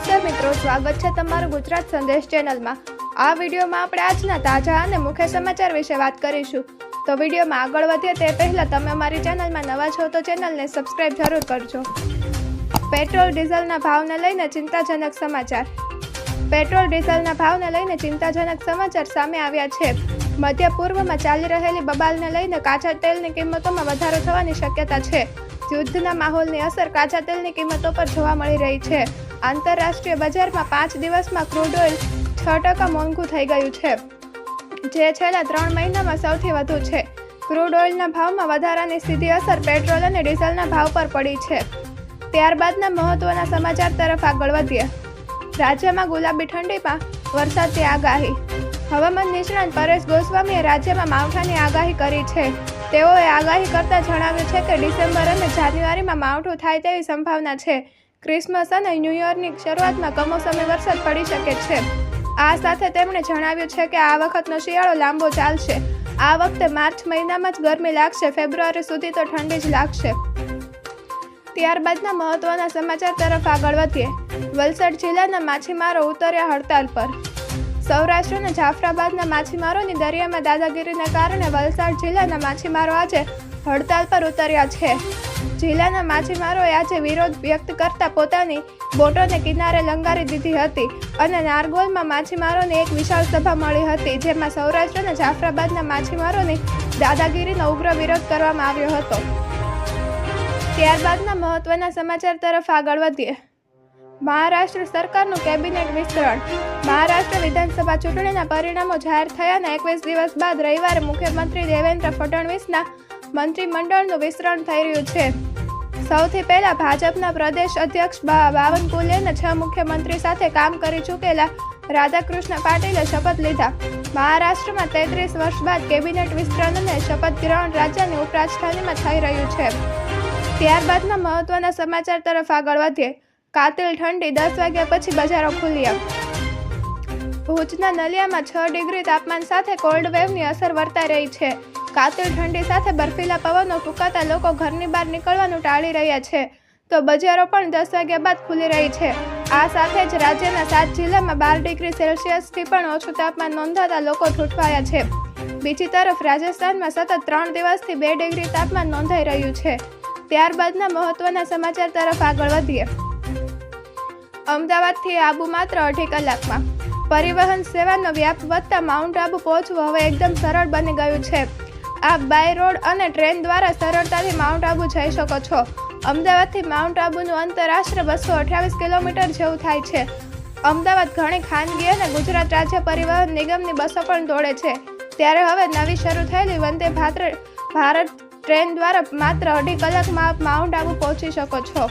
નમસ્તે મિત્રો, સ્વાગત છે તમારું ગુજરાત સંદેશ ચેનલમાં. આ વિડીયોમાં આપણે આજના તાજા અને મુખ્ય સમાચાર વિશે વાત કરીશું. તો વિડીયોમાં આગળ વધીએ તે પહેલાં તમે અમારી ચેનલમાં નવા છો તો ચેનલને સબસ્ક્રાઇબ જરૂર કરજો. પેટ્રોલ ડીઝલના ભાવને લઈને ચિંતાજનક સમાચાર. પેટ્રોલ ડીઝલના ભાવને લઈને ચિંતાજનક સમાચાર સામે આવ્યા છે. મધ્ય પૂર્વમાં ચાલી રહેલી બબાલને લઈને કાચા તેલની કિંમતોમાં વધારો થવાની શક્યતા છે. યુદ્ધના માહોલની અસર કાચા તેલની કિંમતો પર જોવા મળી રહી છે. આંતરરાષ્ટ્રીય બજારમાં પાંચ દિવસમાં ક્રૂડ ઓઇલ છ ટકા મોંઘું થઈ ગયું છે, જે છેલ્લા ત્રણ મહિનામાં સૌથી વધુ છે. ક્રૂડ ઓઇલના ભાવમાં વધારાની સીધી અસર પેટ્રોલ અને ડીઝલના ભાવ પર પડી છે. ત્યારબાદના મહત્વના સમાચાર તરફ આગળ વધીએ. રાજ્યમાં ગુલાબી ઠંડીમાં વરસાદની આગાહી. હવામાન નિષ્ણાંત પરેશ ગોસ્વામીએ રાજ્યમાં માવઠાની આગાહી કરી છે. તેઓએ આગાહી કરતા જણાવ્યું છે કે ડિસેમ્બર અને જાન્યુઆરીમાં માવઠું થાય તેવી સંભાવના છે. ક્રિસમસ અને ન્યૂ યરની શરૂઆતમાં કમોસમી વરસાદ પડી શકે છે. આ સાથે તેમણે જણાવ્યું છે કે આ વખતનો શિયાળો લાંબો ચાલશે. આ વખતે માર્ચ મહિનામાં જ ગરમી લાગશે, ફેબ્રુઆરી સુધી તો ઠંડી જ લાગશે. ત્યારબાદના મહત્વના સમાચાર તરફ આગળ વધીએ. વલસાડ જિલ્લાના માછીમારો ઉતર્યા હડતાલ પર. સૌરાષ્ટ્ર અને જાફરાબાદના માછીમારોની દરિયામાં દાદાગીરીને કારણે વલસાડ જિલ્લાના માછીમારો આજે હડતાલ પર ઉતર્યા છે. જિલ્લાના માછીમારોએ આજે વિરોધ વ્યક્ત કરતા પોતાની બોટોને કિનારે લંગારી દીધી હતી અને નારગોલમાં માછીમારોની એક વિશાળ સભા મળી હતી, જેમાં સૌરાષ્ટ્ર અને જાફરાબાદના માછીમારોની દાદાગીરીનો ઉગ્ર વિરોધ કરવામાં આવ્યો હતો. ત્યારબાદના મહત્વના સમાચાર તરફ આગળ વધીએ. મહારાષ્ટ્ર સરકારનું કેબિનેટ વિસ્તરણ. મહારાષ્ટ્ર વિધાનસભા ચૂંટણીના પરિણામો જાહેર થયાના એકવીસ દિવસ બાદ રવિવારે મુખ્યમંત્રી દેવેન્દ્ર ફડણવીસના મંત્રીમંડળનું વિસ્તરણ થઈ રહ્યું છે. સૌથી પહેલા ભાજપના પ્રદેશ અધ્યક્ષ બાવનકુલેને છ મુખ્યમંત્રી સાથે કામ કરી ચૂકેલા રાધાકૃષ્ણ પાટીલે શપથ લીધા. મહારાષ્ટ્રમાં તેત્રીસ વર્ષ બાદ કેબિનેટ વિસ્તરણ અને શપથ ગ્રહણ રાજ્યની ઉપરાજધાનીમાં થઈ રહ્યું છે. ત્યારબાદના મહત્વના સમાચાર તરફ આગળ વધીએ. કાતિલ ઠંડી દસ વાગ્યા પછી બજારો ખુલ્યા ભુજના નલિયામાં છ ડિગ્રી તાપમાન સાથે કોલ્ડ વેવની અસર વર્તાઈ રહી છે. કાતિલ ઠંડી સાથે બર્ફીલા પવનો ફૂંકાતા લોકો ઘરની બહાર નીકળવાનું ટાળી રહ્યા છે. તો બજારો પણ દસ વાગ્યા બાદ ખુલી રહી છે. આ સાથે જ રાજ્યના સાત જિલ્લામાં બાર ડિગ્રી સેલ્સિયસથી પણ ઓછું તાપમાન નોંધાતા લોકો ઠૂંઠવાયા છે. બીજી તરફ રાજસ્થાનમાં સતત ત્રણ દિવસથી બે ડિગ્રી તાપમાન નોંધાઈ રહ્યું છે. ત્યારબાદના મહત્વના સમાચાર તરફ આગળ વધીએ. અમદાવાદથી આબુ માત્ર અઢી કલાકમાં. પરિવહન સેવાનો વ્યાપ વધતા માઉન્ટ આબુ પહોંચવું હવે એકદમ સરળ બની ગયું છે. આપ બાય રોડ અને ટ્રેન દ્વારા સરળતાથી માઉન્ટ આબુ જઈ શકો છો. અમદાવાદથી માઉન્ટ આબુનું અંતર બસો અઠ્યાવીસ કિલોમીટર જેવું થાય છે. અમદાવાદ ઘણી ખાનગી અને ગુજરાત રાજ્ય પરિવહન નિગમની બસો પણ દોડે છે. ત્યારે હવે નવી શરૂ થયેલી વંદે ભારત ભારત ટ્રેન દ્વારા માત્ર અઢી કલાકમાં આપ માઉન્ટ આબુ પહોંચી શકો છો.